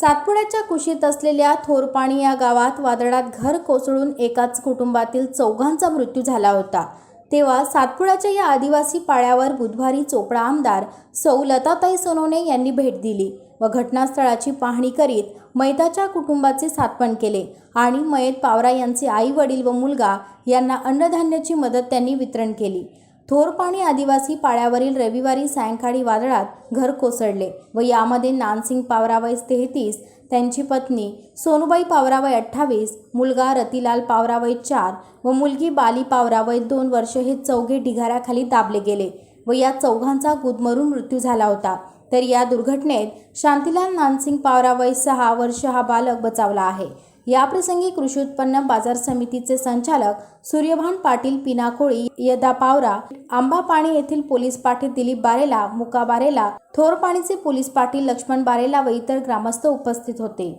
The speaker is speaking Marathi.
सातपुड्याच्या कुशीत असलेल्या थोरपाणी या गावात वादळात घर कोसळून एकाच कुटुंबातील चौघांचा मृत्यू झाला होता. तेव्हा सातपुड्याच्या या आदिवासी पाळ्यावर बुधवारी चोपडा आमदार सौ लताताई सोनवणे यांनी भेट दिली व घटनास्थळाची पाहणी करीत मैताच्या कुटुंबाचे सातपण केले आणि मयत पावरा यांचे आई वडील व मुलगा यांना अन्नधान्याची मदत त्यांनी वितरण केली. थोरपाणी आदिवासी पाळ्यावरील रविवारी सायंकाळी वादळात घर कोसळले व यामध्ये नानसिंग पावरावय तेहतीस त्यांची पत्नी सोनूबाई पावरावाई अठ्ठावीस मुलगा रतिलाल पावरावय चार व मुलगी बाली पावरावय दोन वर्ष हे चौघे ढिगाऱ्याखाली दाबले गेले व या चौघांचा गुदमरून मृत्यू झाला होता. तर या दुर्घटनेत शांतीलाल नानसिंग पावरावय सहा वर्ष हा बालक बचावला आहे. याप्रसंगी कृषी उत्पन्न बाजार समितीचे संचालक सूर्यभान पाटील पिनाकोळी यदा पावरा आंबापाणी येथील पोलीस पाटील दिलीप बारेला मुका बारेला थोरपाणीचे पोलीस पाटील लक्ष्मण बारेला व इतर ग्रामस्थ उपस्थित होते.